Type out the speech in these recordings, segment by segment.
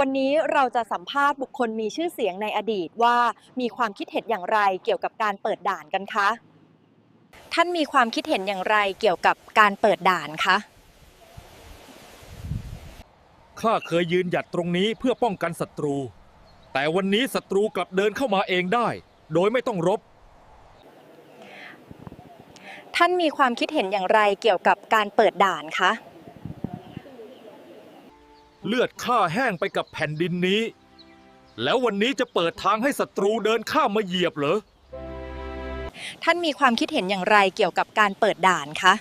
วันนี้เราจะสัมภาษณ์บุคคลมีชื่อเสียงในอดีตว่ามีความคิดเห็นอย่างไรเกี่ยวกับการเปิดด่านกันคะ ท่านมีความคิดเห็นอย่างไรเกี่ยวกับการเปิดด่านคะข้าเคยยืนหยัดตรงนี้เพื่อป้องกันศัตรู แต่วันนี้ศัตรูกลับเดินเข้ามาเองได้ โดยไม่ต้องรบ ท่านมีความคิดเห็นอย่างไรเกี่ยวกับการเปิดด่านคะ เลือดข้าแห้งไปกับแผ่นดินนี้ แล้ววันนี้จะเปิดทางให้ศัตรูเดินข้ามมาเหยียบเหรอ ท่านมีความคิดเห็นอย่างไรเกี่ยวกับการเปิดด่านคะ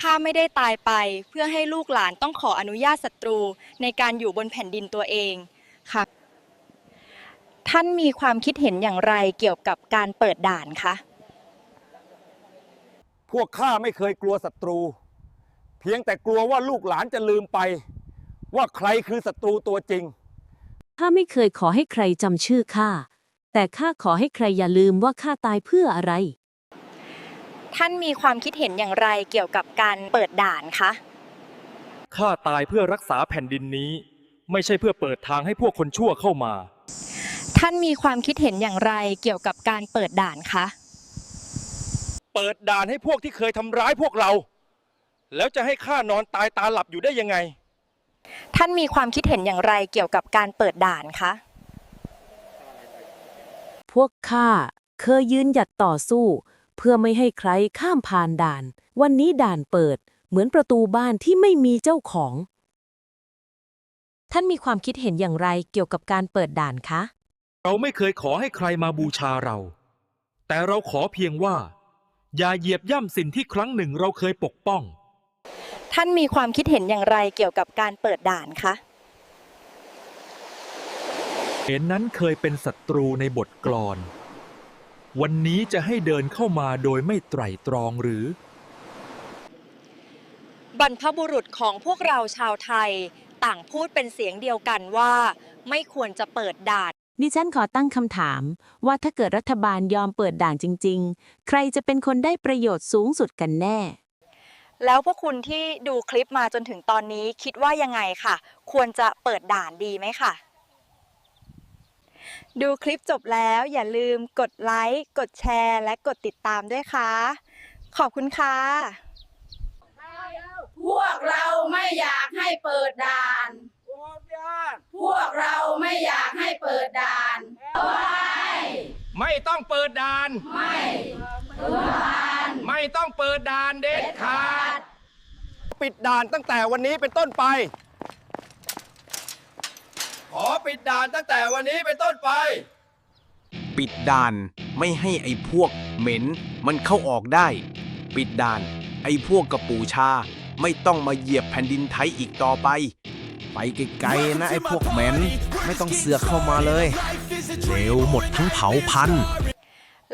ข้าไม่ได้ตายไปเพื่อให้ลูกหลานต้องขออนุญาตศัตรูในการอยู่บนแผ่นดินตัวเองค่ะ ท่านมีความคิดเห็นอย่างไรเกี่ยวกับการเปิดด่านคะ พวกข้าไม่เคยกลัวศัตรูเพียงแต่กลัวว่าลูกหลานจะลืมไป ว่าใครคือศัตรูตัวจริง ข้าไม่เคยขอให้ใครจำชื่อข้า แต่ข้าขอให้ใครอย่าลืมว่าข้าตายเพื่ออะไร ท่านมีความคิดเห็นอย่างไรเกี่ยวกับการเปิดด่านคะ ข้าตายเพื่อรักษาแผ่นดินนี้ ไม่ใช่เพื่อเปิดทางให้พวกคนชั่วเข้ามา ท่านมีความคิดเห็นอย่างไรเกี่ยวกับการเปิดด่านคะ เปิดด่านให้พวกที่เคยทำร้ายพวกเรา แล้วจะให้ข้านอนตายตาหลับอยู่ได้ยังไง ท่านมีความคิดเห็นอย่างไรเกี่ยวกับการเปิดด่านคะ พวกข้าเคยยืนหยัดต่อสู้ เพื่อไม่ให้ใครข้ามผ่านด่าน วันนี้ด่านเปิด เหมือนประตูบ้านที่ไม่มีเจ้าของ ท่านมีความคิดเห็นอย่างไรเกี่ยวกับการเปิดด่านคะ เราไม่เคยขอให้ใครมาบูชาเรา แต่เราขอเพียงว่า อย่าเหยียบย่ำสิ่งที่ครั้งหนึ่งเราเคยปกป้อง ท่านมีความคิดเห็นอย่างไรเกี่ยวกับการเปิดด่านคะ เห็นนั้นเคยเป็นศัตรูในบทกลอน วันนี้จะให้เดินเข้ามาโดยไม่ไตร่ตรองหรือ บรรพบุรุษของพวกเราชาวไทย ต่างพูดเป็นเสียงเดียวกันว่า ไม่ควรจะเปิดด่านดิฉันขอตั้งคำถาม ว่าถ้าเกิดรัฐบาลยอมเปิดด่านจริง ๆ ใครจะเป็นคนได้ประโยชน์สูงสุดกันแน่ แล้วพวกคุณที่ดูคลิปมาจนถึงตอนนี้คิดว่ายังไงค่ะ ควรจะเปิดด่านดีไหมค่ะ ดูคลิปจบแล้วอย่าลืมกดไลค์กดแชร์ และกดติดตามด้วยค่ะ ขอบคุณค่ะ พวกเราไม่อยากให้เปิดด่าน พวกเราไม่อยากให้เปิดด่านไม่ต้องเปิดด่าน ไม่เปิดด่านไม่ต้องเปิดด่านเด็ดขาด ปิดด่านตั้งแต่วันนี้เป็นต้นไป ขอปิดด่านตั้งแต่วันนี้เป็นต้นไป ปิดด่านไม่ให้ไอ้พวกเหม็นมันเข้าออกได้ ปิดด่าน ไอ้พวกกระปูชา ไม่ต้องมาเหยียบแผ่นดินไทยอีกต่อไป ไปไกลๆนะไอ้พวกเหม็น ไม่ต้องเสือกเข้ามาเลย เร็วหมดทั้งเผาพันธุ์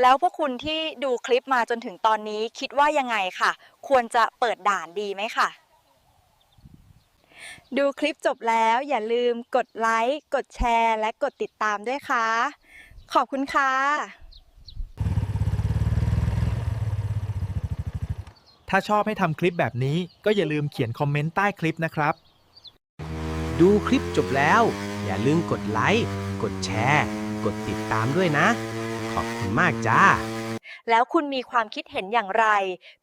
แล้วพวกคุณที่ดูคลิปมาจนถึงตอนนี้คิดว่ายังไงค่ะ ควรจะเปิดด่านดีไหมค่ะ ดูคลิปจบแล้วอย่าลืมกดไลค์กดแชร์ และกดติดตามด้วยค่ะ ขอบคุณค่ะ ถ้าชอบให้ทำคลิปแบบนี้ก็อย่าลืมเขียนคอมเมนต์ใต้คลิปนะครับ ดูคลิปจบแล้ว อย่าลืมกดไลค์ กดแชร์ กดติดตามด้วยนะ ขอบคุณมากจ้า แล้วคุณมีความคิดเห็นอย่างไร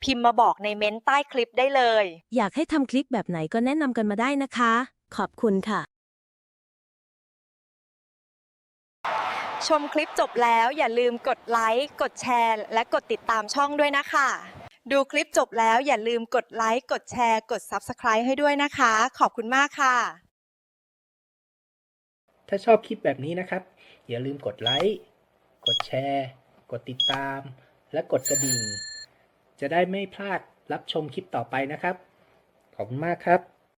พิมพ์มาบอกในเม้นต์ใต้คลิปได้เลย อยากให้ทำคลิปแบบไหนก็แนะนำกันมาได้นะคะ ขอบคุณค่ะ ชมคลิปจบแล้วอย่าลืมกดไลค์ กดแชร์ และกดติดตามช่องด้วยนะคะ ดูคลิปจบแล้วอย่าลืมกดไลค์ กดแชร์ กด Subscribe ให้ด้วยนะคะ ขอบคุณมากค่ะ ถ้าชอบคลิปแบบนี้นะครับ อย่าลืมกดไลค์ก ดแชร์ กดติดตาม และกดกระดิ่ง จะได้ไม่พลาดรับชมคลิปต่อไปนะครับ ขอบคุณมากครับ